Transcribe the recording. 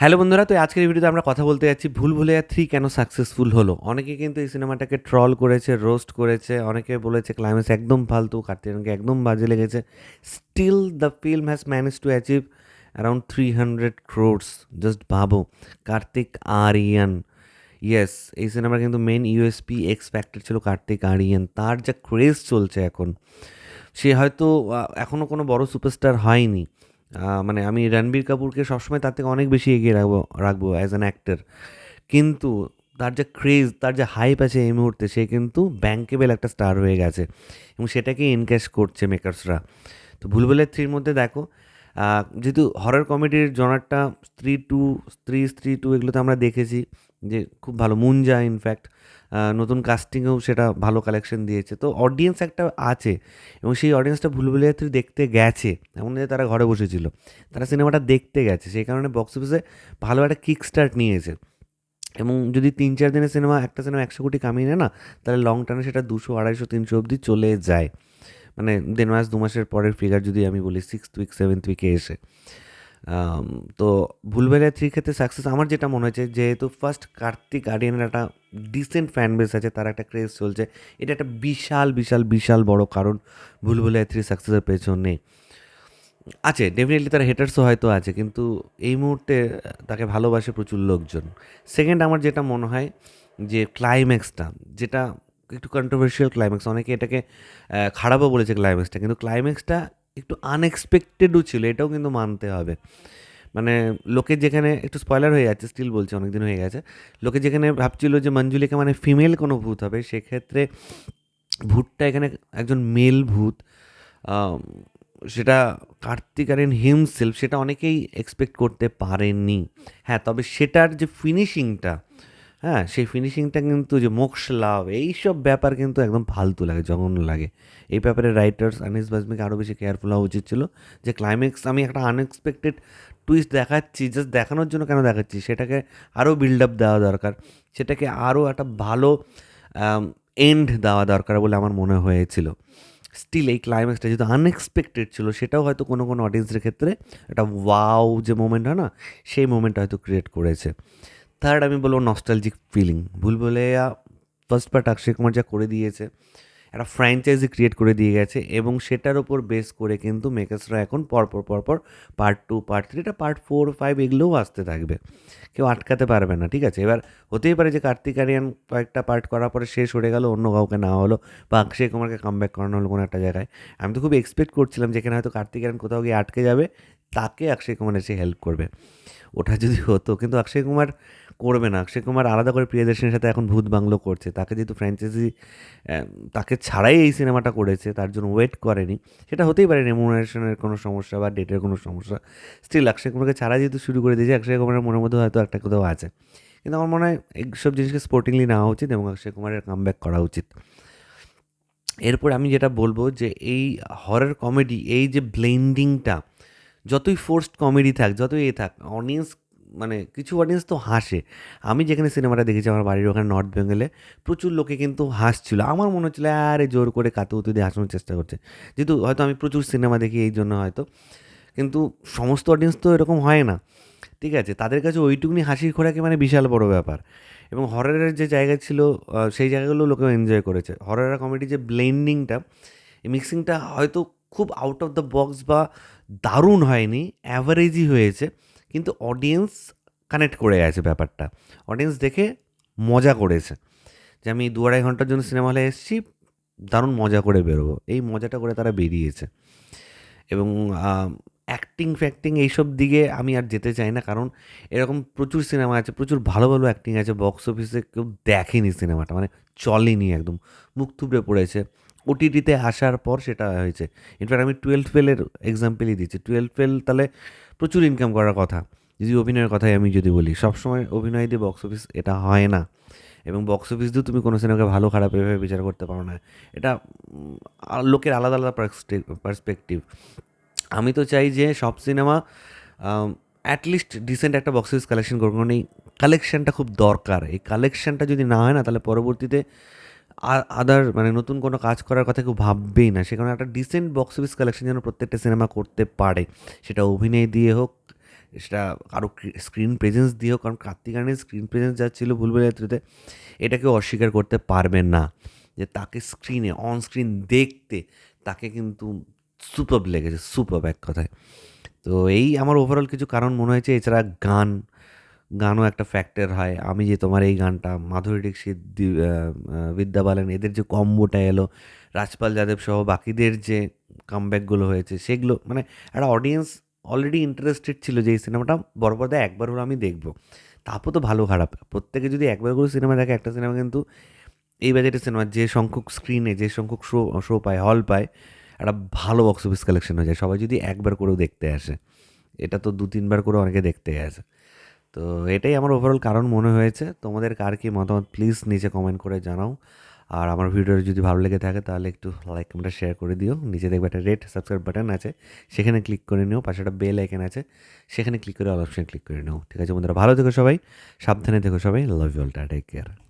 Hello বন্ধুরা, তো আজকের ভিডিওতে আমরা কথা বলতে যাচ্ছি ভুল ভুলেয়া থ্রি কেন সাকসেসফুল হলো? অনেকে কিন্তু এই সিনেমাটাকে ট্রল করেছে রোস্ট করেছে, অনেকে বলেছে ক্লাইম্যাক্স একদম ফালতু কার্তিককে একদম বাজে লেগেছে। Still the film has manage to achieve around three hundred crores just ভাবো। কার্তিক আরিয়ান ইয়েস এই সিনেমার কিন্তু মেন ইউএসপি এক্স ফ্যাক্টর ছিল কার্তিক আরিয়ান। তার যা ক্রেজ চলছে এখন, সে হয়তো এখনও কোনো বড় সুপারস্টার হয়নি। মানে আমি রণবীর কাপুরকে সবসময় তার থেকে অনেক বেশি এগিয়ে রাখব রাখব অ্যাজ অ্যান অ্যাক্টার কিন্তু তার যে ক্রেজ তার যে হাইপ আছে এই মুহূর্তে, সে কিন্তু ব্যাঙ্কেবেল একটা স্টার হয়ে গেছে এবং সেটাকে ইনক্যাশ করছে মেকার্সরা তো ভুলভুলের থ্রির মধ্যে দেখো যেহেতু হরর কমেডির জনারটা স্ত্রী টু স্ত্রী স্ত্রী টু এগুলোতে আমরা দেখেছি যে খুব ভালো। মুঞ্জা ইনফ্যাক্ট নতুন কাস্টিংয়েও সেটা ভালো কালেকশন দিয়েছে। তো অডিয়েন্স একটা আছে এবং সেই অডিয়েন্সটা ভুলভুলিয়া থ্রি দেখতে গেছে। এমন যে তারা ঘরে বসেছিল, তারা সিনেমাটা দেখতে গেছে। সেই কারণে বক্স অফিসে ভালো একটা কিক স্টার্ট নিয়েছে। এবং যদি তিন, চার দিনের সিনেমা, একটা সিনেমা একশো কোটি কামিয়ে নেয় না, তাহলে লং টার্মে সেটা দুশো, আড়াইশো, তিনশো অবধি চলে যায়। মানে দেড় মাস, দু মাসের পরের ফিগার যদি আমি বলি সিক্স উইক সেভেন্থ উইকে এসে। তো ভুলভুলিয়া থ্রি ক্ষেত্রে সাকসেস আমার যেটা মনে হয়েছে, যেহেতু ফার্স্ট কার্তিক আরিয়ানের একটা ডিসেন্ট ফ্যান বেস আছে, তার একটা ক্রেজ চলছে, এটা একটা বিশাল বিশাল বিশাল বড় কারণ ভুলভুলিয়া থ্রি সাকসেসের পেছনে আছে ডেফিনেটলি তার হেটার্সও হয়তো আছে, কিন্তু এই মুহূর্তে তাকে ভালোবাসে প্রচুর লোকজন। সেকেন্ড আমার যেটা মনে হয়, যে ক্লাইম্যাক্সটা যেটা একটু কন্ট্রোভার্সিয়াল ক্লাইম্যাক্স অনেকে এটাকে খারাপও বলেছে ক্লাইম্যাক্সটা কিন্তু ক্লাইম্যাক্সটা একটু আনএক্সপেক্টেডও ছিল, এটাও কিন্তু মানতে হবে। মানে লোকে যেখানে, একটু স্পয়লার হয়ে যাচ্ছে স্টিল বলছে অনেক দিন হয়ে গেছে, লোকে যেখানে ভাবছিল যে মঞ্জুলিকা মানে ফিমেল কোনো ভূত হবে, সেক্ষেত্রে ভূতটা এখানে একজন মেল ভূত সেটা কার্তিক আরেন হিমসেলফ সেটা অনেকেই এক্সপেক্ট করতে পারেননি। হ্যাঁ তবে সেটার যে ফিনিশিংটা হ্যাঁ সেই ফিনিশিংটা কিন্তু যে মোক্ষ লাভ এইসব ব্যাপার কিন্তু একদম ফালতু লাগে, জঘন্য লাগে। এই ব্যাপারে রাইটার্স আনিস বাজমিকে আরও বেশি কেয়ারফুল হওয়া উচিত ছিল যে ক্লাইম্যাক্স আমি একটা আনএক্সপেক্টেড টুইস্ট দেখাচ্ছি জাস্ট দেখানোর জন্য কেন দেখাচ্ছি? সেটাকে আরও বিল্ড আপ দেওয়া দরকার, সেটাকে আরও একটা ভালো এন্ড দেওয়া দরকার বলে আমার মনে হয়েছিল। স্টিল এই ক্লাইম্যাক্সটা যেহেতু আনএক্সপেক্টেড ছিল, সেটাও হয়তো কোনো কোনো অডিয়েন্সের ক্ষেত্রে একটা ওয়াও যে মোমেন্ট হয় না, সেই মোমেন্টটা হয়তো ক্রিয়েট করেছে। থার্ড আমি বলব নস্টালজিক ফিলিং ভুল বলে ফার্স্ট পার্ট অক্ষয় কুমার যা করে দিয়েছে, একটা ফ্র্যাঞ্চাইজি ক্রিয়েট করে দিয়ে গেছে এবং সেটার ওপর বেস করে কিন্তু মেকার্সরা এখন পরপর পরপর পার্ট টু পার্ট থ্রি এটা পার্ট ফোর ফাইভ এগুলোও আসতে থাকবে। কেউ আটকাতে পারবে না, ঠিক আছে? এবার হতেই পারে যে কার্তিক আরিয়ান কয়েকটা পার্ট করার পরে শেষ হয়ে গেল, অন্য কাউকে না হলো বা অক্ষয় কুমারকে কাম ব্যাক করানো হলো কোনো একটা জায়গায়। আমি তো খুব এক্সপেক্ট করছিলাম যেখানে হয়তো কার্তিক আরিয়ান কোথাও গিয়ে আটকে যাবে, তাকে অক্ষয় কুমার এসে হেল্প করবে। ওটা যদি হতো, কিন্তু অক্ষয় কুমার করবে না। অক্ষয় কুমার আলাদা করে প্রিয়দর্শনের সাথে এখন ভূত বাংলো করছে। তাকে যেহেতু ফ্র্যাঞ্চাইজি তাকে ছাড়াই এই সিনেমাটা করেছে, তার জন্য ওয়েট করেনি। সেটা হতেই পারে রেমুনারেশনের কোনো সমস্যা বা ডেটের কোনো সমস্যা। স্টিল অক্ষয় কুমারকে ছাড়া যেহেতু শুরু করে দিয়েছে, অক্ষয় কুমারের মনের মধ্যে হয়তো একটা কোথাও আছে। কিন্তু আমার মনে হয় এইসব জিনিসকে স্পোর্টিংলি নেওয়া উচিত এবং অক্ষয় কুমারের কাম করা উচিত। এরপর আমি যেটা বলব যে এই হরর কমেডি এই যে ব্লেন্ডিংটা যতই ফোর্সড কমেডি থাক, যতই এ থাক অডিয়েন্স মানে কিছু অডিয়েন্স তো হাসে। আমি যেখানে সিনেমাটা দেখেছি, আমার বাড়ির ওখানে নর্থ বেঙ্গলে প্রচুর লোকে কিন্তু হাসছিল। আমার মনে হচ্ছিল, আরে, জোর করে কাতু উতু দিয়ে হাসানোর চেষ্টা করছে। যেহেতু হয়তো আমি প্রচুর সিনেমা দেখি এই জন্য হয়তো। কিন্তু সমস্ত অডিয়েন্স তো এরকম হয় না। ঠিক আছে, তাদের কাছে ওইটুকুনি হাসির খোরাকি মানে বিশাল বড় ব্যাপার। এবং হররের যে জায়গা ছিল সেই জায়গাগুলো লোকে এনজয় করেছে। হরর কমেডি যে ব্লেন্ডিংটা মিক্সিংটা হয়তো খুব আউট অফ দ্য বক্স বা দারুণ হয়নি অ্যাভারেজই হয়েছে। কিন্তু অডিয়েন্স কানেক্ট করে গেছে ব্যাপারটা। অডিয়েন্স দেখে মজা করেছে। যে আমি দু আড়াই ঘণ্টার জন্য সিনেমা হলে এসেছি, দারুণ মজা করে বেরোবো। এই মজাটা করে তারা বেরিয়েছে। এবং অ্যাক্টিং ফ্যাক্টিং এইসব দিকে আমি আর যেতে চাই না। কারণ এরকম প্রচুর সিনেমা আছে, প্রচুর ভালো ভালো অ্যাক্টিং আছে। বক্স অফিসে কেউ দেখেনি সিনেমাটা মানে চলেনি একদম। মুখ থুবড়ে পড়েছে। ওটিটিতে আসার পর সেটা হয়েছে। ইনফ্যাক্ট আমি টুয়েলভ ফেলের এক্সাম্পলই দিচ্ছি। টুয়েলভ ফেল তাহলে প্রচুর ইনকাম করার কথা। যদি অভিনয়ের কথাই আমি যদি বলি, সবসময় অভিনয় দিয়ে বক্স অফিস এটা হয় না। এবং বক্স অফিস দিয়েও তুমি কোনো সিনেমাকে ভালো, খারাপ এভাবে বিচার করতে পারো না। এটা লোকের আলাদা আলাদা পার্সপেক্টিভ আমি তো চাই যে সব সিনেমা অ্যাটলিস্ট ডিসেন্ট একটা বক্স অফিস কালেকশন করব কারণ এই কালেকশনটা খুব দরকার। এই কালেকশানটা যদি না হয় না, তাহলে পরবর্তীতে আদার মানে নতুন কোনো কাজ করার কথা কেউ ভাববেই না। সেখানে একটা ডিসেন্ট বক্স অফিস কালেকশন যেন প্রত্যেকটা সিনেমা করতে পারে। সেটা অভিনয় দিয়ে হোক, সেটা কারও স্ক্রিন প্রেজেন্স দিয়েও কারণ কার্তিক আর্নের স্ক্রিন প্রেজেন্স যা ছিল ভুলভুলাইয়া থ্রিতে এটাকে অস্বীকার করতে পারবেন না। যে তাকে স্ক্রিনে অন স্ক্রিন দেখতে তাকে কিন্তু সুপার লেগেছে সুপার এক কথায়। তো এই আমার ওভারঅল কিছু কারণ মনে হয়েছে। এছাড়া গান গানও একটা ফ্যাক্টর হয়। আমি যে তোমার এই গানটা, মাধুরী দীক্ষিত বিদ্যা বালান এদের যে কম্বোটা এলো, রাজপাল যাদব সহ বাকিদের যে কামব্যাকগুলো হয়েছে, সেগুলো মানে একটা অডিয়েন্স অলরেডি ইন্টারেস্টেড ছিল যে এই সিনেমাটা বড় পর্দায় একবার হলো আমি দেখব। তারপর তো ভালো খারাপ। প্রত্যেকে যদি একবার করে সিনেমা দেখে, একটা সিনেমা কিন্তু এই বাজেটের সিনেমা যে সংখ্যক স্ক্রিনে যে সংখ্যক শো শো পায় হল পায়, একটা ভালো বক্স অফিস কালেকশন হয়ে যায়। সবাই যদি একবার করেও দেখতে আসে, এটা তো দু তিনবার করে অনেকে দেখতে আসে। তো এটাই আমার ওভারঅল কারণ মনে হয়েছে। তোমাদের কার কি মতামত? প্লিজ নিচে কমেন্ট করে জানাও। আর আমার ভিডিও যদি ভালো লেগে থাকে, তাহলে একটু লাইক কমেন্টটা শেয়ার করে দিও। নিচে দেখবে একটা রেড সাবস্ক্রাইব বাটন আছে। সেখানে ক্লিক করে নিও। পাশে একটা বেল আইকন আছে। সেখানে ক্লিক করে অল অপশন ক্লিক করে নিও। ঠিক আছে বন্ধুরা, ভালো থেকো সবাই। সাবধানে থেকো সবাই। Love you all take care